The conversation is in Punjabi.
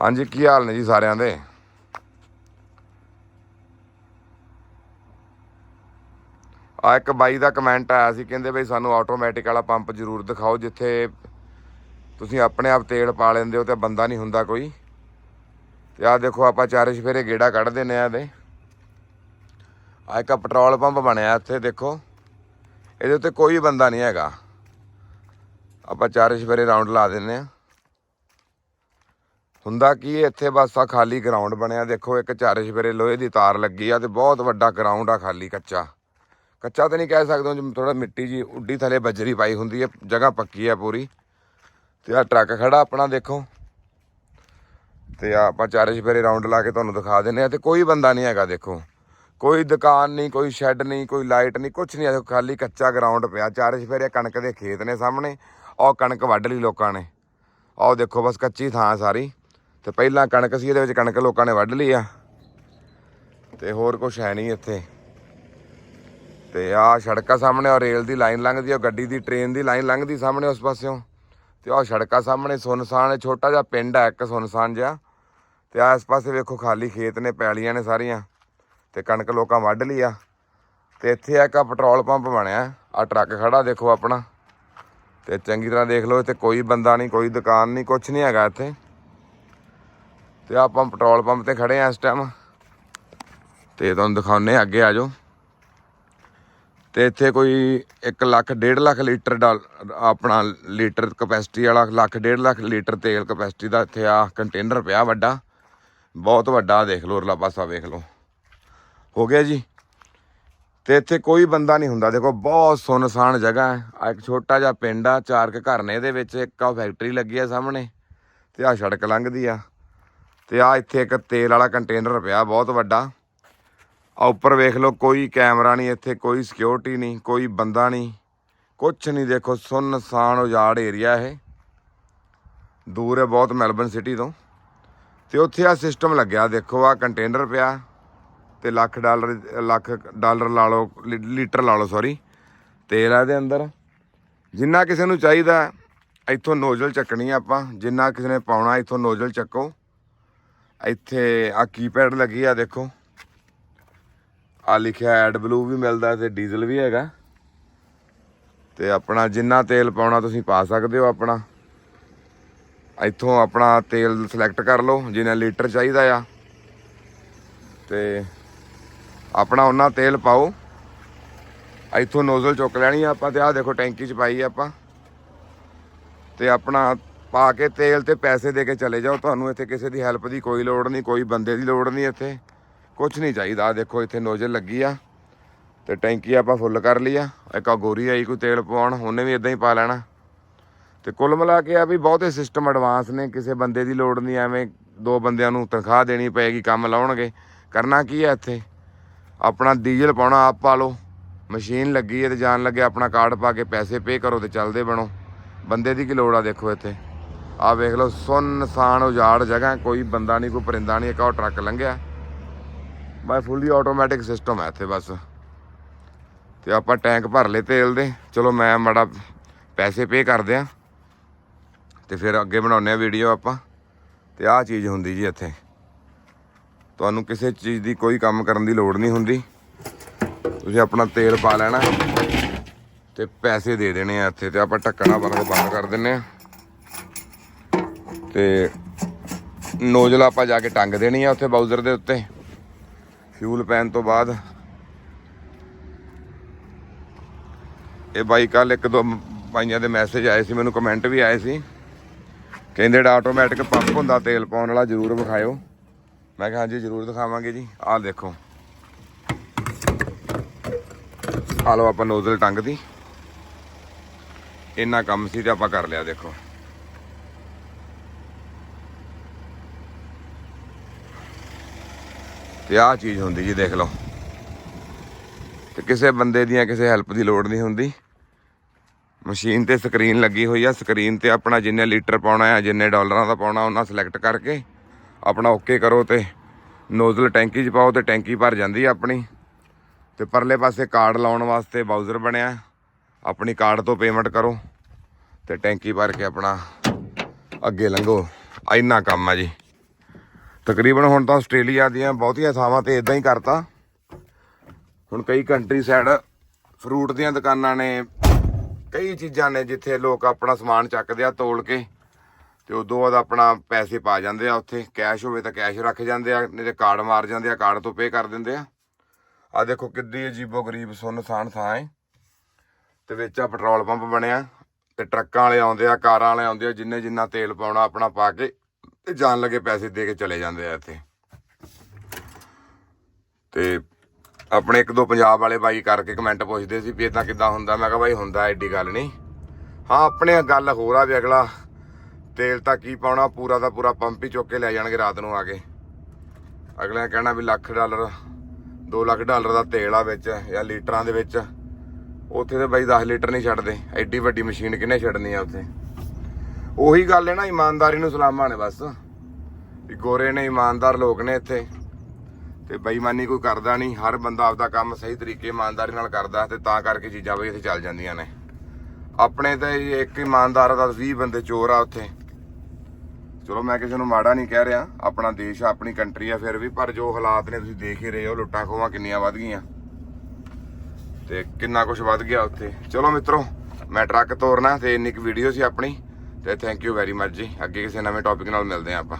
ਹਾਂਜੀ, ਕੀ ਹਾਲ ਨੇ ਜੀ ਸਾਰਿਆਂ ਦੇ? ਆ ਇੱਕ ਬਾਈ ਦਾ ਕਮੈਂਟ ਆਇਆ ਸੀ, ਕਹਿੰਦੇ ਬਈ ਸਾਨੂੰ ਆਟੋਮੈਟਿਕ ਵਾਲਾ ਪੰਪ ਜ਼ਰੂਰ ਦਿਖਾਓ, ਜਿੱਥੇ ਤੁਸੀਂ ਆਪਣੇ ਆਪ ਤੇਲ ਪਾ ਲੈਂਦੇ ਹੋ ਤੇ ਬੰਦਾ ਨਹੀਂ ਹੁੰਦਾ ਕੋਈ। ਤੇ ਆ ਦੇਖੋ, ਆਪਾਂ ਚਾਰੇ ਛਫੇਰੇ ਗੇੜਾ ਕੱਢਦੇ ਨੇ ਆ ਇਹਦੇ। ਆ ਇੱਕ ਪੈਟਰੋਲ ਪੰਪ ਬਣਿਆ ਇੱਥੇ, ਦੇਖੋ। ਇਹਦੇ ਉੱਤੇ ਕੋਈ ਬੰਦਾ ਨਹੀਂ ਹੈਗਾ। ਆਪਾਂ ਚਾਰੇ ਛਫੇਰੇ ਰਾਉਂਡ ਲਾ ਦਿੰਨੇ ਆ ਹੁੰਦਾ ਕੀ ਹੈ, ਇੱਥੇ ਬਸ ਆ ਖਾਲੀ ਗਰਾਊਂਡ ਬਣਿਆ। ਦੇਖੋ ਇੱਕ ਚਾਰੇ ਸਵੇਰੇ ਲੋਹੇ ਦੀ ਤਾਰ ਲੱਗੀ ਆ ਤੇ ਬਹੁਤ ਵੱਡਾ ਗਰਾਊਂਡ ਆ ਖਾਲੀ ਕੱਚਾ। ਕੱਚਾ ਤਾਂ ਨਹੀਂ ਕਹਿ ਸਕਦੇ ਜਿਵੇਂ ਥੋੜਾ ਮਿੱਟੀ ਜੀ ਉੱਡੀ ਥਲੇ ਬਜਰੀ ਪਾਈ ਹੁੰਦੀ ਹੈ ਜਗ੍ਹਾ ਪੱਕੀ ਹੈ ਪੂਰੀ। ਤੇ ਆ ਟਰੱਕ ਖੜਾ ਆਪਣਾ ਦੇਖੋ। ਤੇ ਆ ਆਪਾਂ ਚਾਰੇ ਸਵੇਰੇ ਰਾਉਂਡ ਲਾ ਕੇ ਤੁਹਾਨੂੰ ਦਿਖਾ ਦਿੰਨੇ ਆ ਤੇ ਕੋਈ ਬੰਦਾ ਨਹੀਂ ਹੈਗਾ ਦੇਖੋ। ਕੋਈ ਦੁਕਾਨ ਨਹੀਂ ਕੋਈ ਸ਼ੈੱਡ ਨਹੀਂ ਕੋਈ ਲਾਈਟ ਨਹੀਂ ਕੁਝ ਨਹੀਂ। ਆ ਖਾਲੀ ਕੱਚਾ ਗਰਾਊਂਡ ਪਿਆ। ਚਾਰੇ ਛਪੇਰੇ ਕਣਕ ਦੇ ਖੇਤ ਨੇ ਸਾਹਮਣੇ। ਉਹ ਕਣਕ ਵੱਢ ਲਈ ਲੋਕਾਂ ਨੇ। ਆਹ ਦੇਖੋ ਬਸ ਕੱਚੀ ਥਾਂ ਸਾਰੀ। ਤੇ ਪਹਿਲਾਂ ਕਣਕ ਸੀ, ਇਹਦੇ ਵਿੱਚ ਕਣਕ ਲੋਕਾਂ ਨੇ ਵੱਢ ਲਈ ਆ। ਤੇ ਹੋਰ ਕੁਝ ਹੈ ਨਹੀਂ ਇੱਥੇ। ਤੇ ਆਹ ਸੜਕਾਂ ਸਾਹਮਣੇ ਔਰ ਰੇਲ ਦੀ ਲਾਈਨ ਲੰਘਦੀ ਆ, ਗੱਡੀ ਦੀ, ਟ੍ਰੇਨ ਦੀ ਲਾਈਨ ਲੰਘਦੀ ਸਾਹਮਣੇ ਉਸ ਪਾਸਿਓਂ। ਤੇ ਆਹ ਸੜਕਾਂ ਸਾਹਮਣੇ, ਸੁਨਸਾਨ ਛੋਟਾ ਜਿਹਾ ਪਿੰਡ ਹੈ ਇੱਕ ਸੁਨਸਾਨ ਜਿਹਾ। ਤੇ ਆ ਇਸ ਪਾਸੇ ਵੇਖੋ ਖਾਲੀ ਖੇਤ ਨੇ, ਪੈਲੀਆਂ ਨੇ ਸਾਰੀਆਂ। ਤੇ ਕਣਕ ਲੋਕਾਂ ਵੱਢ ਲਈ ਆ। ਤੇ ਇੱਥੇ ਆ ਇੱਕ ਪੈਟਰੋਲ ਪੰਪ ਬਣਿਆ। ਆ ਟਰੱਕ ਖੜਾ, ਦੇਖੋ ਆਪਣਾ। ਤੇ ਚੰਗੀ ਤਰ੍ਹਾਂ ਦੇਖ ਲਓ, ਇੱਥੇ ਕੋਈ ਬੰਦਾ ਨਹੀਂ, ਕੋਈ ਦੁਕਾਨ ਨਹੀਂ ਕੁਝ ਨਹੀਂ ਹੈਗਾ ਇੱਥੇ। ਤੇ ਆਪਾਂ ਪੈਟਰੋਲ ਪੰਪ ਤੇ ਖੜੇ ਆ ਇਸ ਟਾਈਮ ਤੇ ਤੁਹਾਨੂੰ ਦਿਖਾਉਨੇ ਅੱਗੇ ਆ ਜਾਓ। ਤੇ ਇੱਥੇ ਕੋਈ 1 ਲੱਖ 1.5 ਲੱਖ ਲੀਟਰ ਡਾਲ, ਆਪਣਾ ਲੀਟਰ ਕਪੈਸਿਟੀ ਵਾਲਾ ਲੱਖ 1.5 ਲੱਖ ਲੀਟਰ ਤੇਲ ਕਪੈਸਿਟੀ ਦਾ ਇੱਥੇ ਆ ਕੰਟੇਨਰ ਪਿਆ ਵੱਡਾ। ਬਹੁਤ ਵੱਡਾ ਦੇਖ ਲਓ, ਉਰਲਾ ਪਾਸਾ ਵੇਖ ਲਓ। ਹੋ ਗਿਆ ਜੀ। ਤੇ ਇੱਥੇ ਕੋਈ ਬੰਦਾ ਨਹੀਂ ਹੁੰਦਾ। ਦੇਖੋ, ਬਹੁਤ ਸੁਨਸਾਨ ਜਗ੍ਹਾ ਹੈ। ਆ ਇੱਕ ਛੋਟਾ ਜਿਹਾ ਪਿੰਡ ਆ, ਚਾਰ ਕੁ ਘਰ ਨੇ ਇਹਦੇ ਵਿੱਚ। ਇੱਕ ਆ ਫੈਕਟਰੀ ਲੱਗੀ ਆ ਸਾਹਮਣੇ। ਤੇ ਆ ਸੜਕ ਲੰਘਦੀ ਆ। ਤੇ ਆ ਇੱਥੇ ਇੱਕ ਤੇਲ ਵਾਲਾ ਕੰਟੇਨਰ ਪਿਆ, ਬਹੁਤ ਵੱਡਾ। ਆ ਉੱਪਰ ਵੇਖ ਲਓ, ਕੋਈ ਕੈਮਰਾ ਨਹੀਂ, ਇੱਥੇ ਕੋਈ ਸਿਕਿਉਰਿਟੀ ਨਹੀਂ, ਕੋਈ ਬੰਦਾ ਨਹੀਂ। ਕੁਛ ਨਹੀਂ, ਦੇਖੋ ਸੁੰਨਸਾਨ ਉਜਾੜ ਏਰੀਆ ਇਹ। ਦੂਰ ਹੈ ਬਹੁਤ ਮੈਲਬਨ ਸਿਟੀ ਤੋਂ। ਤੇ ਉੱਥੇ ਆ ਸਿਸਟਮ ਲੱਗਿਆ, ਦੇਖੋ ਆ ਕੰਟੇਨਰ ਪਿਆ। ਤੇ ਲੱਖ ਡਾਲਰ ਲੱਖ ਡਾਲਰ ਲਾ ਲਓ, ਲੀ- ਲੀਟਰ ਲਾ ਲਓ ਸੌਰੀ ਤੇਲ ਆ ਇਹਦੇ ਅੰਦਰ। ਜਿੰਨਾ ਕਿਸੇ ਨੂੰ ਚਾਹੀਦਾ, ਇੱਥੋਂ ਨੋਜ਼ਲ ਚੱਕਣੀ ਆਪਾਂ। ਜਿੰਨਾ ਕਿਸੇ ਨੇ ਪਾਉਣਾ, ਇੱਥੋਂ ਨੋਜ਼ਲ ਚੱਕੋ। ਇੱਥੇ ਆ ਕੀਪੈਡ ਲੱਗੀ ਆ ਦੇਖੋ। ਆ ਲਿਖਿਆ ਐਡ ਬਲੂ ਵੀ ਮਿਲਦਾ ਤੇ ਡੀਜ਼ਲ ਵੀ ਹੈਗਾ। ਤੇ ਆਪਣਾ ਜਿੰਨਾ ਤੇਲ ਪਾਉਣਾ ਤੁਸੀਂ ਪਾ ਸਕਦੇ ਹੋ ਆਪਣਾ। ਇੱਥੋਂ ਆਪਣਾ ਤੇਲ ਸਿਲੈਕਟ ਕਰ ਲਓ, ਜਿੰਨਾ ਲੀਟਰ ਚਾਹੀਦਾ ਆ। ਤੇ ਆਪਣਾ ਉਹਨਾਂ ਤੇਲ ਪਾਓ। ਇੱਥੋਂ ਨੋਜ਼ਲ ਚੁੱਕ ਲੈਣੀ ਆ ਆਪਾਂ ਤੇ ਆਹ ਦੇਖੋ ਟੈਂਕੀ 'ਚ ਪਾਈ ਆਪਾਂ। ਤੇ ਆਪਣਾ ਪਾ ਕੇ ਤੇਲ ਤੇ ਪੈਸੇ ਦੇ ਕੇ ਚਲੇ ਜਾਓ। ਤੁਹਾਨੂੰ ਇੱਥੇ ਕਿਸੇ ਦੀ ਹੈਲਪ ਦੀ ਕੋਈ ਲੋੜ ਨਹੀਂ, ਕੋਈ ਬੰਦੇ ਦੀ ਲੋੜ ਨਹੀਂ ਇੱਥੇ। ਕੁਝ ਨਹੀਂ ਚਾਹੀਦਾ। ਆਹ ਦੇਖੋ, ਇੱਥੇ ਨੋਜ਼ਲ ਲੱਗੀ ਆ ਤੇ ਟੈਂਕੀ ਆਪਾਂ ਫੁੱਲ ਕਰ ਲਈ ਆ। ਇੱਕ ਆ ਗੋਰੀ ਆਈ ਕੋਈ ਤੇਲ ਪਵਾਉਣ, ਉਹਨੇ ਵੀ ਇਦਾਂ ਹੀ ਪਾ ਲੈਣਾ। ਤੇ ਕੁੱਲ ਮਿਲਾ ਕੇ ਆ ਵੀ ਬਹੁਤੇ ਸਿਸਟਮ ਐਡਵਾਂਸ ਨੇ, ਕਿਸੇ ਬੰਦੇ ਦੀ ਲੋੜ ਨਹੀਂ, ਐਵੇਂ ਦੋ ਬੰਦਿਆਂ ਨੂੰ ਤਨਖਾਹ ਦੇਣੀ ਪਏਗੀ, ਕੰਮ ਲਾਉਣਗੇ। ਕਰਨਾ ਕੀ ਹੈ ਇੱਥੇ? ਆਪਣਾ ਡੀਜ਼ਲ ਪਾਉਣਾ, ਆਪ ਪਾ ਲਓ। ਮਸ਼ੀਨ ਲੱਗੀ ਹੈ ਤੇ ਜਾਣ ਲੱਗੇ, ਆਪਣਾ ਕਾਰਡ ਪਾ ਕੇ ਪੈਸੇ ਪੇ ਕਰੋ ਤੇ ਚੱਲਦੇ ਬਣੋ। ਬੰਦੇ ਦੀ ਕੀ ਲੋੜ ਆ ਦੇਖੋ ਇੱਥੇ? ਆ ਵੇਖ ਲਓ ਸੁੰਨਸਾਨ ਉਜਾੜ ਜਗ੍ਹਾ, ਕੋਈ ਬੰਦਾ ਨਹੀਂ, ਕੋਈ ਪਰਿੰਦਾ ਨਹੀਂ, ਇੱਕ ਉਹ ਟਰੱਕ ਲੰਘਿਆ। ਬਾਈ ਫੁੱਲੀ ਆਟੋਮੈਟਿਕ ਸਿਸਟਮ ਹੈ ਇੱਥੇ ਬਸ। ਤੇ ਆਪਾਂ ਟੈਂਕ ਭਰ ਲਏ ਤੇਲ ਦੇ। ਚਲੋ ਮੈਂ ਮਾੜਾ ਪੈਸੇ ਪੇ ਕਰਦੇ ਆ। ਤੇ ਫਿਰ ਅੱਗੇ ਬਣਾਉਂਦੇ ਆ ਵੀਡੀਓ ਆਪਾਂ। ਤੇ ਆਹ ਚੀਜ਼ ਹੁੰਦੀ ਜੀ ਇੱਥੇ। ਤੁਹਾਨੂੰ ਕਿਸੇ ਚੀਜ਼ ਦੀ ਕੋਈ ਕੰਮ ਕਰਨ ਦੀ ਲੋੜ ਨਹੀਂ ਹੁੰਦੀ। ਤੁਸੀਂ ਆਪਣਾ ਤੇਲ ਪਾ ਲੈਣਾ। ਤੇ ਪੈਸੇ ਦੇ ਦੇਣੇ ਆ ਇੱਥੇ। ਤੇ ਆਪਾਂ ਢੱਕਣਾ ਬੰਦ ਬੰਦ ਕਰ ਦਿੰਨੇ ਆ। ਤੇ ਨੋਜ਼ਲ ਆਪਾਂ ਜਾ ਕੇ ਟੰਗ ਦੇਣੀ ਆ ਉੱਥੇ ਬਾਊਜ਼ਰ ਦੇ ਉੱਤੇ। ਫਿਊਲ ਪੈਣ ਤੋਂ ਬਾਅਦ। ਇਹ ਬਾਈ ਕੱਲ ਇੱਕ ਦੋ ਬਾਈਆਂ ਦੇ ਮੈਸੇਜ ਆਏ ਸੀ, ਮੈਨੂੰ ਕਮੈਂਟ ਵੀ ਆਏ ਸੀ। ਕਹਿੰਦੇ ਡਾ ਆਟੋਮੈਟਿਕ ਪੰਪ ਹੁੰਦਾ, ਤੇਲ ਪਾਉਣ ਵਾਲਾ ਜਰੂਰ ਵਿਖਾਇਓ। ਮੈਂ ਕਿਹਾ ਹਾਂਜੀ, ਜਰੂਰ ਦਿਖਾਵਾਂਗੇ ਜੀ। ਆਹ ਦੇਖੋ। ਆ ਲਓ ਆਪਾਂ ਨੋਜ਼ਲ ਟੰਗ ਦੀ। ਇੰਨਾ ਕੰਮ ਸੀ ਤੇ ਆਪਾਂ ਕਰ ਲਿਆ, ਦੇਖੋ। ਤੇ ਆਹ ਚੀਜ਼ ਹੁੰਦੀ ਜੀ ਦੇਖ ਲਓ। ਤੇ ਕਿਸੇ ਬੰਦੇ ਦੀਆਂ ਕਿਸੇ ਹੈਲਪ ਦੀ ਲੋੜ ਨਹੀਂ ਹੁੰਦੀ। ਮਸ਼ੀਨ ਤੇ ਸਕਰੀਨ ਲੱਗੀ ਹੋਈ ਆ, ਸਕਰੀਨ ਤੇ ਆਪਣਾ ਜਿੰਨੇ ਲੀਟਰ ਪਾਉਣਾ ਹੈ ਜਿੰਨੇ ਡਾਲਰਾਂ ਦਾ ਪਾਉਣਾ, ਉਹਨਾਂ ਸਿਲੈਕਟ ਕਰਕੇ ਆਪਣਾ ਓਕੇ ਕਰੋ ਤੇ ਨੋਜ਼ਲ ਟੈਂਕੀ 'ਚ ਪਾਓ ਤੇ ਟੈਂਕੀ ਭਰ ਜਾਂਦੀ ਆ ਆਪਣੀ। ਤੇ ਪਰਲੇ ਪਾਸੇ ਕਾਰਡ ਲਾਉਣ ਵਾਸਤੇ ਬਾਊਜ਼ਰ ਬਣਿਆ। ਆਪਣੀ ਕਾਰਡ ਤੋਂ ਪੇਮੈਂਟ ਕਰੋ ਤੇ ਟੈਂਕੀ ਭਰ ਕੇ ਆਪਣਾ ਅੱਗੇ ਲੰਘੋ। ਇੰਨਾ ਕੰਮ ਆ ਜੀ। ਤਕਰੀਬਨ ਹੁਣ ਤਾਂ ਆਸਟ੍ਰੇਲੀਆ ਦੀਆਂ ਬਹੁਤੀਆਂ ਥਾਵਾਂ ਤੇ ਇਦਾਂ ਹੀ ਕਰਤਾ। ਹੁਣ ਕਈ ਕੰਟਰੀ ਸਾਈਡ ਫਰੂਟ ਦੀਆਂ ਦੁਕਾਨਾਂ ਨੇ, ਕਈ ਚੀਜ਼ਾਂ ਨੇ ਜਿੱਥੇ ਲੋਕ ਆਪਣਾ ਸਮਾਨ ਚੱਕਦੇ ਆ ਤੋਲ ਕੇ ਤੇ ਉਦੋਂ ਬਾਅਦ ਆਪਣਾ ਪੈਸੇ ਪਾ ਜਾਂਦੇ ਆ ਉੱਥੇ। ਕੈਸ਼ ਹੋਵੇ ਤਾਂ ਕੈਸ਼ ਰੱਖ ਜਾਂਦੇ ਆ, ਨਹੀਂ ਤੇ ਕਾਰਡ ਮਾਰ ਜਾਂਦੇ ਆ ਕਾਰਡ ਤੋਂ ਪੇ ਕਰ ਦਿੰਦੇ ਆ। ਆ ਦੇਖੋ ਕਿੱਡੀ ਅਜੀਬੋ ਗਰੀਬ ਸੁੰਨਸਾਨ ਥਾਂ ਹੈ ਤੇ ਵਿੱਚ ਆ ਪੈਟਰੋਲ ਪੰਪ ਬਣਿਆ ਤੇ ਟਰੱਕਾਂ ਵਾਲੇ ਆਉਂਦੇ ਆ, ਕਾਰਾਂ ਵਾਲੇ ਆਉਂਦੇ ਆ, ਜਿੰਨੇ ਜਿੰਨਾ ਤੇਲ ਪਾਉਣਾ ਆਪਣਾ ਪਾ ਕੇ ਤੇ ਜਾਣ ਲੱਗੇ ਪੈਸੇ ਦੇ ਕੇ ਚਲੇ ਜਾਂਦੇ ਆ ਇੱਥੇ। ਤੇ ਆਪਣੇ ਇੱਕ ਦੋ ਪੰਜਾਬ ਵਾਲੇ ਬਾਈ ਕਰਕੇ ਕਮੈਂਟ ਪੁੱਛਦੇ ਸੀ ਵੀ ਇਦਾਂ ਕਿੱਦਾਂ ਹੁੰਦਾ। ਮੈਂ ਕਿਹਾ ਬਾਈ ਹੁੰਦਾ ਐਡੀ ਗੱਲ ਨਹੀਂ। ਹਾਂ, ਆਪਣੇ ਗੱਲ ਹੋਰ ਆ ਵੀ ਅਗਲਾ। ਤੇਲ ਤਾਂ ਕੀ ਪਾਉਣਾ, ਪੂਰਾ ਦਾ ਪੂਰਾ ਪੰਪ ਹੀ ਚੁੱਕ ਕੇ ਲੈ ਜਾਣਗੇ ਰਾਤ ਨੂੰ ਆ ਕੇ। ਅਗਲਿਆਂ ਕਹਿਣਾ ਵੀ ਲੱਖ ਡਾਲਰ 2 ਲੱਖ ਡਾਲਰ ਦਾ ਤੇਲ ਆ ਵਿੱਚ ਜਾਂ ਲੀਟਰਾਂ ਦੇ ਵਿੱਚ। ਉੱਥੇ ਤੇ ਬਾਈ 10 ਲੀਟਰ ਨਹੀਂ ਛੱਡਦੇ। ਐਡੀ ਵੱਡੀ ਮਸ਼ੀਨ ਕਿਹਨੇ ਛੱਡਣੀ ਆ ਉੱਥੇ? ਉਹੀ ਗੱਲ ਹੈ ਨਾ, ਇਮਾਨਦਾਰੀ ਨੂੰ ਸਲਾਮਾਂ ਨੇ ਬਸ। ਵੀ ਗੋਰੇ ਨੇ, ਇਮਾਨਦਾਰ ਲੋਕ ਨੇ ਇੱਥੇ। ਤੇ ਬੇਈਮਾਨੀ ਕੋਈ ਕਰਦਾ ਨਹੀਂ, ਹਰ ਬੰਦਾ ਆਪਦਾ ਕੰਮ ਸਹੀ ਤਰੀਕੇ ਇਮਾਨਦਾਰੀ ਨਾਲ ਕਰਦਾ ਤੇ ਤਾਂ ਕਰਕੇ ਚੀਜ਼ਾਂ ਵੀ ਇੱਥੇ ਚੱਲ ਜਾਂਦੀਆਂ ਨੇ। ਆਪਣੇ ਤਾਂ ਇੱਕ ਇਮਾਨਦਾਰ ਦਾ 20 ਬੰਦੇ ਚੋਰ ਆ ਉੱਥੇ। ਚਲੋ ਮੈਂ ਕਿਸੇ ਨੂੰ ਮਾੜਾ ਨਹੀਂ ਕਹਿ ਰਿਹਾ, ਆਪਣਾ ਦੇਸ਼ ਆ ਆਪਣੀ ਕੰਟਰੀ ਆ ਫਿਰ ਵੀ, ਪਰ ਜੋ ਹਾਲਾਤ ਨੇ ਤੁਸੀਂ ਦੇਖ ਹੀ ਰਹੇ ਹੋ, ਲੁੱਟਾਂ ਖੋਵਾਂ ਕਿੰਨੀਆਂ ਵੱਧ ਗਈਆਂ। ਤੇ ਕਿੰਨਾ ਕੁਝ ਵੱਧ ਗਿਆ ਉੱਥੇ। ਚਲੋ ਮਿੱਤਰੋ, ਮੈਂ ਟਰੱਕ ਤੋਰਨਾ ਤੇ ਇੰਨੀ ਕੁ ਵੀਡੀਓ ਸੀ ਆਪਣੀ। ਤੇ ਥੈਂਕ ਯੂ ਵੈਰੀ ਮਚ ਜੀ। ਅੱਗੇ ਕਿਸੇ ਨਵੇਂ ਟੌਪਿਕ ਨਾਲ ਮਿਲਦੇ ਹਾਂ ਆਪਾਂ।